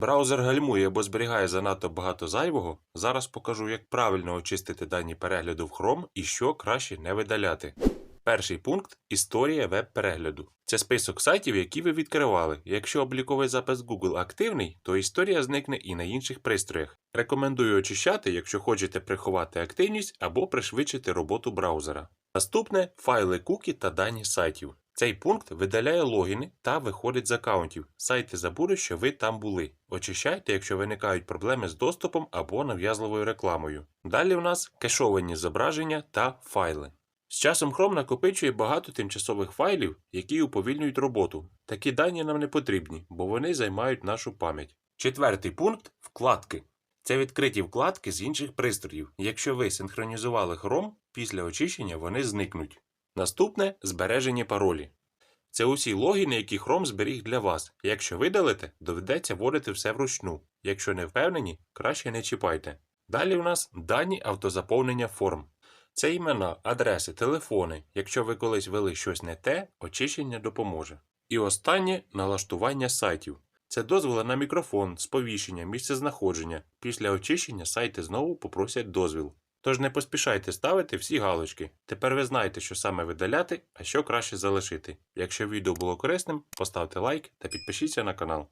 Браузер гальмує або зберігає занадто багато зайвого. Зараз покажу, як правильно очистити дані перегляду в Chrome і що краще не видаляти. Перший пункт історія веб-перегляду. Це список сайтів, які ви відкривали. Якщо обліковий запис Google активний, то історія зникне і на інших пристроях. Рекомендую очищати, якщо хочете приховати активність або пришвидшити роботу браузера. Наступне файли кукі та дані сайтів. Цей пункт видаляє логіни та виходить з аккаунтів. Сайти забудуть, що ви там були. Очищайте, якщо виникають проблеми з доступом або нав'язливою рекламою. Далі у нас кешовані зображення та файли. З часом Chrome накопичує багато тимчасових файлів, які уповільнюють роботу. Такі дані нам не потрібні, бо вони займають нашу пам'ять. Четвертий пункт вкладки. Це відкриті вкладки з інших пристроїв. Якщо ви синхронізували Chrome, після очищення вони зникнуть. Наступне збереження паролі. Це усі логіни, які Chrome зберіг для вас. Якщо видалите, доведеться вводити все вручну. Якщо не впевнені, краще не чіпайте. Далі у нас дані автозаповнення форм. Це імена, адреси, телефони. Якщо ви колись ввели щось не те, очищення допоможе. І останнє налаштування сайтів. Це дозволи на мікрофон, сповіщення, місцезнаходження. Після очищення сайти знову попросять дозвіл. Тож не поспішайте ставити всі галочки. Тепер ви знаєте, що саме видаляти, а що краще залишити. Якщо відео було корисним, поставте лайк та підпишіться на канал.